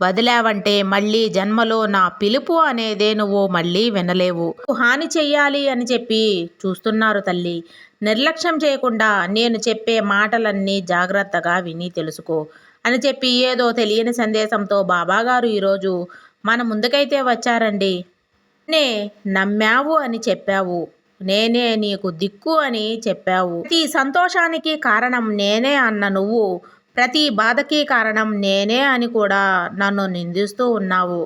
వదిలావంటే మళ్ళీ జన్మలో నా పిలుపు అనేదే నువ్వు మళ్ళీ వినలేవు. హాని చెయ్యాలి అని చెప్పి చూస్తున్నారు తల్లి. నిర్లక్ష్యం చేయకుండా నేను చెప్పే మాటలన్నీ జాగ్రత్తగా విని తెలుసుకో అని చెప్పి ఏదో తెలియని సందేశంతో బాబాగారు ఈరోజు మన ముందుకైతే వచ్చారండి. నే నమ్మావు అని చెప్పావు. నేనే నీకు దిక్కు అని చెప్పావు. ఈ సంతోషానికి కారణం నేనే అన్న నువ్వు ప్రతి బాధకి కారణం నేనే అని కూడా నన్ను నిందిస్తూ ఉన్నావు.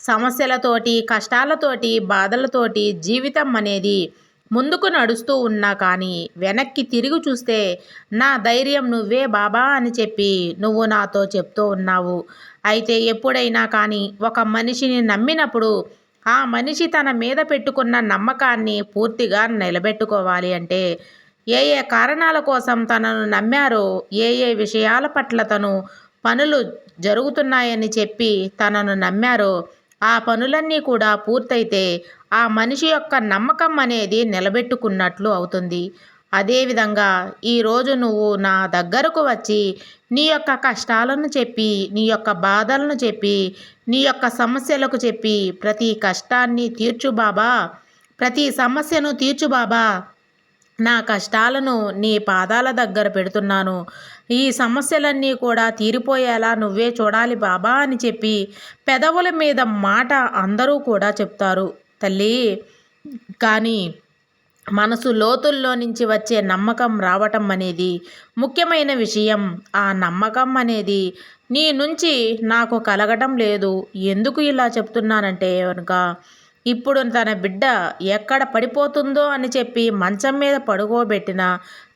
సమస్యలతోటి కష్టాలతోటి బాధలతోటి జీవితం అనేది ముందుకు నడుస్తూ ఉన్నా కానీ వెనక్కి తిరిగి చూస్తే నా ధైర్యం నువ్వే బాబా అని చెప్పి నువ్వు నాతో చెప్తూ ఉన్నావు. అయితే ఎప్పుడైనా కానీ ఒక మనిషిని నమ్మినప్పుడు ఆ మనిషి తన మీద పెట్టుకున్న నమ్మకాన్ని పూర్తిగా నిలబెట్టుకోవాలి అంటే ఏ ఏ కారణాల కోసం తనను నమ్మారో ఏ ఏ విషయాల పట్ల తను పనులు జరుగుతున్నాయని చెప్పి తనను నమ్మారో ఆ పనులన్నీ కూడా పూర్తయితే ఆ మనిషి యొక్క నమ్మకం అనేది నిలబెట్టుకున్నట్లు అవుతుంది. అదేవిధంగా ఈరోజు నువ్వు నా దగ్గరకు వచ్చి నీ యొక్క కష్టాలను చెప్పి నీ యొక్క బాధలను చెప్పి నీ యొక్క సమస్యలకు చెప్పి ప్రతి కష్టాన్ని తీర్చు బాబా ప్రతి సమస్యను తీర్చు బాబా నా కష్టాలను నీ పాదాల దగ్గర పెడుతున్నాను. ఈ సమస్యలన్నీ కూడా తీరిపోయేలా నువ్వే చూడాలి బాబా అని చెప్పి పెదవుల మీద మాట అందరూ కూడా చెప్తారు. తల్లి! కానీ మనసు లోతుల్లో నుంచి వచ్చే నమ్మకం రావటం అనేది ముఖ్యమైన విషయం. ఆ నమ్మకం అనేది నీ నుంచి నాకు కలగటం లేదు. ఎందుకు ఇలా చెప్తున్నానంటే కనుక ఇప్పుడు తన బిడ్డ ఎక్కడ పడిపోతుందో అని చెప్పి మంచం మీద పడుకోబెట్టిన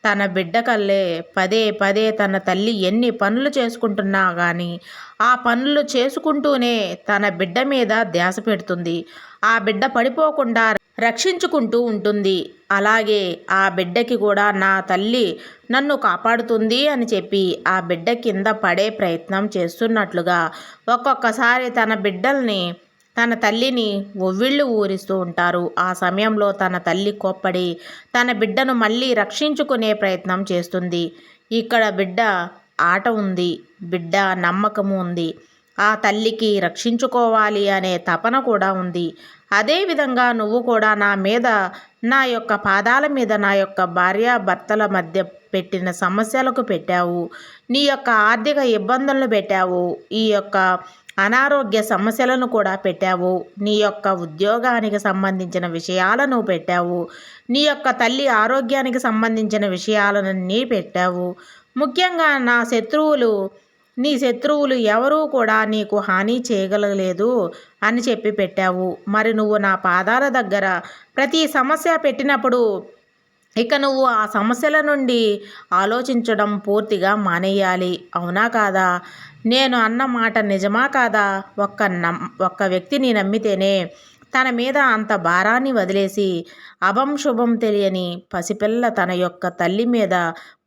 తన బిడ్డ కల్లే పదే పదే తన తల్లి ఎన్ని పనులు చేసుకుంటున్నా కానీ ఆ పనులు చేసుకుంటూనే తన బిడ్డ మీద ధ్యాస పెడుతుంది. ఆ బిడ్డ పడిపోకుండా రక్షించుకుంటూ ఉంటుంది. అలాగే ఆ బిడ్డకి కూడా నా తల్లి నన్ను కాపాడుతుంది అని చెప్పి ఆ బిడ్డ కింద పడే ప్రయత్నం చేస్తున్నట్లుగా ఒక్కొక్కసారి తన బిడ్డల్ని తన తల్లిని ఒవ్విళ్ళు ఊరిస్తూ ఉంటారు. ఆ సమయంలో తన తల్లి కోప్పడి తన బిడ్డను మళ్ళీ రక్షించుకునే ప్రయత్నం చేస్తుంది. ఇక్కడ బిడ్డ ఆట ఉంది. బిడ్డ నమ్మకము ఉంది. ఆ తల్లికి రక్షించుకోవాలి అనే తపన కూడా ఉంది. అదేవిధంగా నువ్వు కూడా నా మీద నా యొక్క పాదాల మీద నా యొక్క భార్యాభర్తల మధ్య పెట్టిన సమస్యలకు పెట్టావు. నీ యొక్క ఆర్థిక ఇబ్బందులను పెట్టావు. ఈ యొక్క అనారోగ్య సమస్యలను కూడా పెట్టావు. నీ యొక్క ఉద్యోగానికి సంబంధించిన విషయాలను పెట్టావు. నీ యొక్క తల్లి ఆరోగ్యానికి సంబంధించిన విషయాలన్నీ పెట్టావు. ముఖ్యంగా నా శత్రువులు నీ శత్రువులు ఎవరూ కూడా నీకు హాని చేయగలలేదు అని చెప్పి పెట్టావు. మరి నువ్వు నా పాదాల దగ్గర ప్రతి సమస్య పెట్టినప్పుడు ఇక నువ్వు ఆ సమస్యల నుండి ఆలోచించడం పూర్తిగా మానేయాలి. అవునా కాదా? నేను అన్న మాట నిజమా కాదా? ఒక్క నమ్ ఒక్క వ్యక్తిని నమ్మితేనే తన మీద అంత భారాన్ని వదిలేసి అభం శుభం తెలియని పసిపిల్ల తన యొక్క తల్లి మీద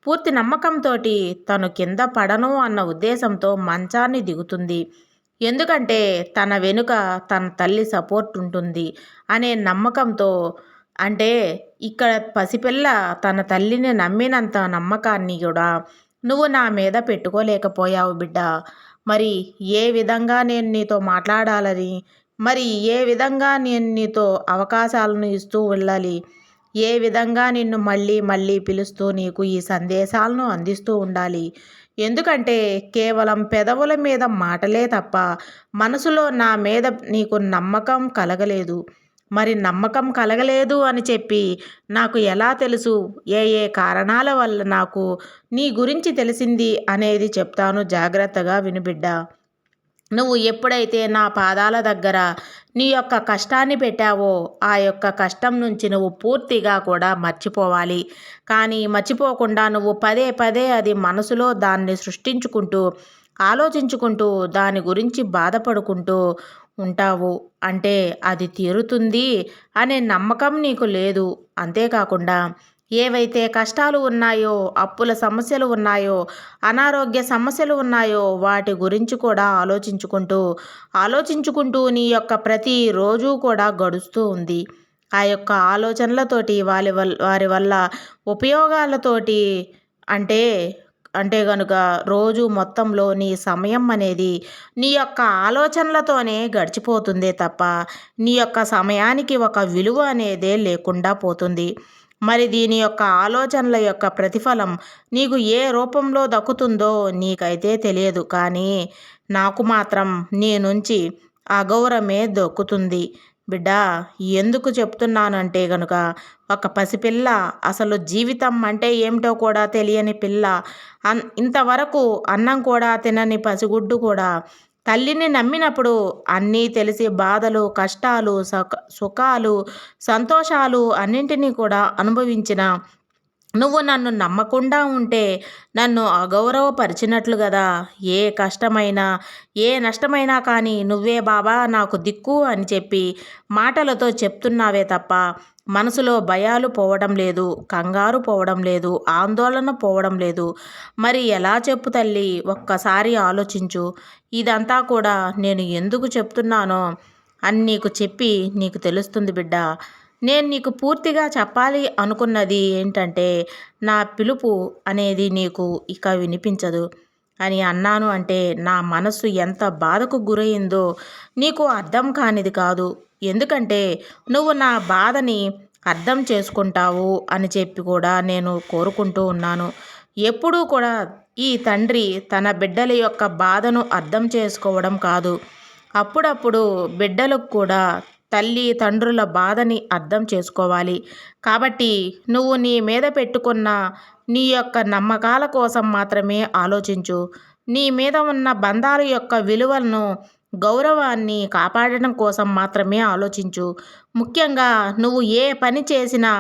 పూర్తి నమ్మకంతో తను కింద పడను అన్న ఉద్దేశంతో మంచాన్ని దిగుతుంది. ఎందుకంటే తన వెనుక తన తల్లి సపోర్ట్ ఉంటుంది అనే నమ్మకంతో అంటే ఇక్కడ పసిపిల్ల తన తల్లిని నమ్మినంత నమ్మకాన్ని కూడా నువ్వు నా మీద పెట్టుకోలేకపోయావు బిడ్డ. మరి ఏ విధంగా నేను నీతో మాట్లాడాలని? మరి ఏ విధంగా నేను నీతో అవకాశాలను ఇస్తూ వెళ్ళాలి? ఏ విధంగా నిన్ను మళ్ళీ మళ్ళీ పిలుస్తూ నీకు ఈ సందేశాలను అందిస్తూ ఉండాలి? ఎందుకంటే కేవలం పెదవుల మీద మాటలే తప్ప మనసులో నా మీద నీకు నమ్మకం కలగలేదు. మరి నమ్మకం కలగలేదు అని చెప్పి నాకు ఎలా తెలుసు? ఏ ఏ కారణాల వల్ల నాకు నీ గురించి తెలిసింది అనేది చెప్తాను జాగ్రత్తగా వినుబిడ్డ నువ్వు ఎప్పుడైతే నా పాదాల దగ్గర నీ యొక్క కష్టాన్ని పెట్టావో ఆ యొక్క కష్టం నుంచి నువ్వు పూర్తిగా కూడా మర్చిపోవాలి. కానీ మర్చిపోకుండా నువ్వు పదే పదే అది మనసులో దాన్ని సృష్టించుకుంటూ ఆలోచించుకుంటూ దాని గురించి బాధపడుకుంటూ ఉంటావు. అంటే అది తీరుతుంది అనే నమ్మకం నీకు లేదు. అంతేకాకుండా ఏవైతే కష్టాలు ఉన్నాయో అప్పుల సమస్యలు ఉన్నాయో అనారోగ్య సమస్యలు ఉన్నాయో వాటి గురించి కూడా ఆలోచించుకుంటూ ఆలోచించుకుంటూ నీ యొక్క ప్రతిరోజు కూడా గడుస్తూ ఉంది. ఆ యొక్క ఆలోచనలతోటి వారి వల్ల వారి వల్ల ఉపయోగాలతోటి అంటే అంటే కనుక రోజు మొత్తంలో నీ సమయం అనేది నీ యొక్క ఆలోచనలతోనే గడిచిపోతుందే తప్ప నీ యొక్క సమయానికి ఒక విలువ అనేదే లేకుండా పోతుంది. మరి దీని యొక్క ఆలోచనల యొక్క ప్రతిఫలం నీకు ఏ రూపంలో దక్కుతుందో నీకైతే తెలియదు. కానీ నాకు మాత్రం నీ నుంచి అగౌరవమే దొక్కుతుంది. బిడ్డ ఎందుకు చెప్తున్నానంటే గనుక ఒక పసిపిల్ల అసలు జీవితం అంటే ఏమిటో కూడా తెలియని పిల్ల. అన్ ఇంతవరకు అన్నం కూడా తినని పసిగుడ్డు కూడా. తల్లిని నమ్మినప్పుడు అన్నీ తెలిసి బాధలు కష్టాలు సుఖాలు సంతోషాలు అన్నింటినీ కూడా అనుభవించిన నువ్వు నన్ను నమ్మకుండా ఉంటే నన్ను అగౌరవపరిచినట్లు కదా ఏ కష్టమైనా ఏ నష్టమైనా కానీ నువ్వే బాబా నాకు దిక్కు అని చెప్పి మాటలతో చెప్తున్నావే తప్ప మనసులో భయాలు పోవడం లేదు కంగారు పోవడం లేదు ఆందోళన పోవడం లేదు. మరి ఎలా చెప్పు తల్లి ఒక్కసారి ఆలోచించు. ఇదంతా కూడా నేను ఎందుకు చెప్తున్నానో అని నీకు చెప్పి నీకు తెలుస్తుంది బిడ్డ. నేను నీకు పూర్తిగా చెప్పాలి అనుకున్నది ఏంటంటే నా పిలుపు అనేది నీకు ఇక వినిపించదు అని అన్నాను అంటే నా మనసు ఎంత బాధకు గురైందో నీకు అర్థం కానిది కాదు. ఎందుకంటే నువ్వు నా బాధని అర్థం చేసుకుంటావు అని చెప్పి కూడా నేను కోరుకుంటూ ఉన్నాను. ఎప్పుడూ కూడా ఈ తండ్రి తన బిడ్డల యొక్క బాధను అర్థం చేసుకోవడం కాదు. అప్పుడప్పుడు బిడ్డలకు కూడా తల్లి తండ్రుల బాధని అర్థం చేసుకోవాలి. కాబట్టి నువ్వు నీ మీద పెట్టుకున్న నీ యొక్క నమ్మకాల కోసం మాత్రమే ఆలోచించు. నీ మీద ఉన్న బంధాల యొక్క విలువలను గౌరవాన్ని కాపాడడం కోసం మాత్రమే ఆలోచించు. ముఖ్యంగా నువ్వు ఏ పని చేసినా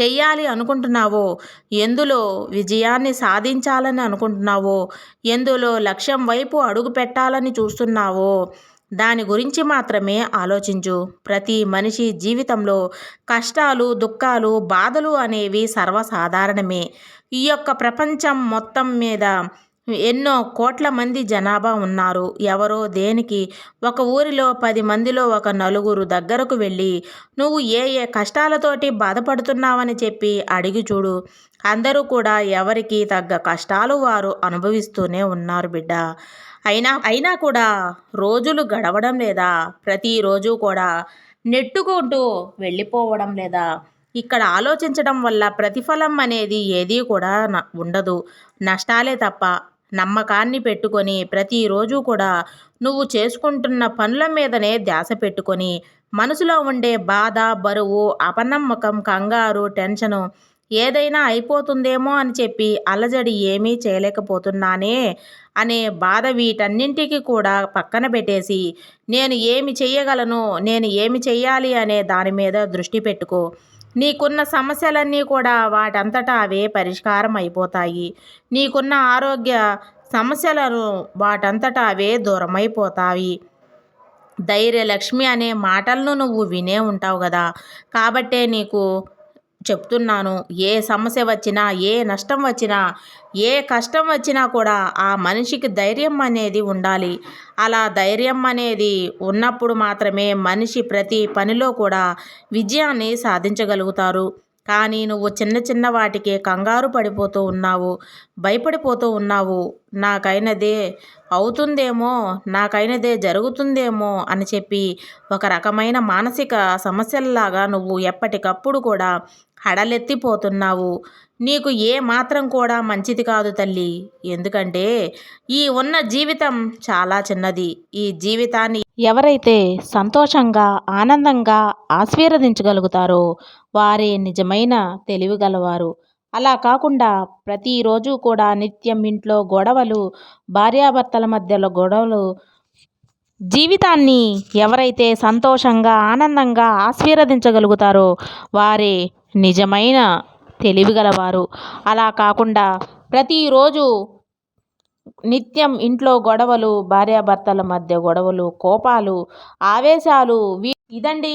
చెయ్యాలి అనుకుంటున్నావో ఎందులో విజయాన్ని సాధించాలని అనుకుంటున్నావో ఎందులో లక్ష్యం వైపు అడుగు పెట్టాలని చూస్తున్నావో దాని గురించి మాత్రమే ఆలోచించు. ప్రతి మనిషి జీవితంలో కష్టాలు దుఃఖాలు బాధలు అనేవి సర్వసాధారణమే. ఈ యొక్క ప్రపంచం మొత్తం మీద ఎన్నో కోట్ల మంది జనాభా ఉన్నారు. ఎవరో దేనికి ఒక ఊరిలో పది మందిలో ఒక నలుగురు దగ్గరకు వెళ్ళి నువ్వు ఏ ఏ కష్టాలతోటి బాధపడుతున్నావని చెప్పి అడిగి చూడు. అందరూ కూడా ఎవరికి తగ్గ కష్టాలు వారు అనుభవిస్తూనే ఉన్నారు బిడ్డ. అయినా అయినా కూడా రోజులు గడవడం లేదా ప్రతిరోజు కూడా నెట్టుకుంటూ వెళ్ళిపోవడం లేదా ఇక్కడ ఆలోచించడం వల్ల ప్రతిఫలం అనేది ఏదీ కూడా ఉండదు. నష్టాలే తప్ప నమ్మకాన్ని పెట్టుకొని ప్రతిరోజు కూడా నువ్వు చేసుకుంటున్న పనుల మీదనే ధ్యాస పెట్టుకొని మనసులో ఉండే బాధ బరువు అపనమ్మకం కంగారు టెన్షను ఏదైనా అయిపోతుందేమో అని చెప్పి అలజడి ఏమీ చేయలేకపోతున్నానే అనే బాధ వీటన్నింటికి కూడా పక్కన పెట్టేసి నేను ఏమి చెయ్యగలను నేను ఏమి చెయ్యాలి అనే దాని మీద దృష్టి పెట్టుకో. నీకున్న సమస్యలన్నీ కూడా వాటంతటా అవే పరిష్కారం అయిపోతాయి. నీకున్న ఆరోగ్య సమస్యలను వాటంతటా అవే దూరమైపోతాయి. ధైర్యలక్ష్మి అనే మాటలను నువ్వు వినే ఉంటావు కదా. కాబట్టే నీకు చెప్తున్నాను. ఏ సమస్య వచ్చినా ఏ నష్టం వచ్చినా ఏ కష్టం వచ్చినా కూడా ఆ మనిషికి ధైర్యం అనేది ఉండాలి. అలా ధైర్యం అనేది ఉన్నప్పుడు మాత్రమే మనిషి ప్రతి పనిలో కూడా విజయాన్ని సాధించగలుగుతారు. కానీ నువ్వు చిన్న చిన్న వాటికే కంగారు పడిపోతూ ఉన్నావు భయపడిపోతూ ఉన్నావు నాకైనదే అవుతుందేమో నాకైనదే జరుగుతుందేమో అని చెప్పి ఒక రకమైన మానసిక సమస్యల్లాగా నువ్వు ఎప్పటికప్పుడు కూడా హడలెత్తిపోతున్నావు. నీకు ఏ మాత్రం కూడా మంచిది కాదు తల్లి. ఎందుకంటే ఈ ఉన్న జీవితం చాలా చిన్నది. ఈ జీవితాన్ని ఎవరైతే సంతోషంగా ఆనందంగా ఆశీర్వదించగలుగుతారో వారే నిజమైన తెలివిగలవారు. అలా కాకుండా ప్రతిరోజు కూడా నిత్యం ఇంట్లో గొడవలు భార్యాభర్తల మధ్యలో గొడవలు జీవితాన్ని ఎవరైతే సంతోషంగా ఆనందంగా ఆశీర్వదించగలుగుతారో వారే నిజమైన తెలివిగలవారు. అలా కాకుండా ప్రతిరోజు నిత్యం ఇంట్లో గొడవలు భార్యాభర్తల మధ్య గొడవలు కోపాలు ఆవేశాలు వీ ఇదండి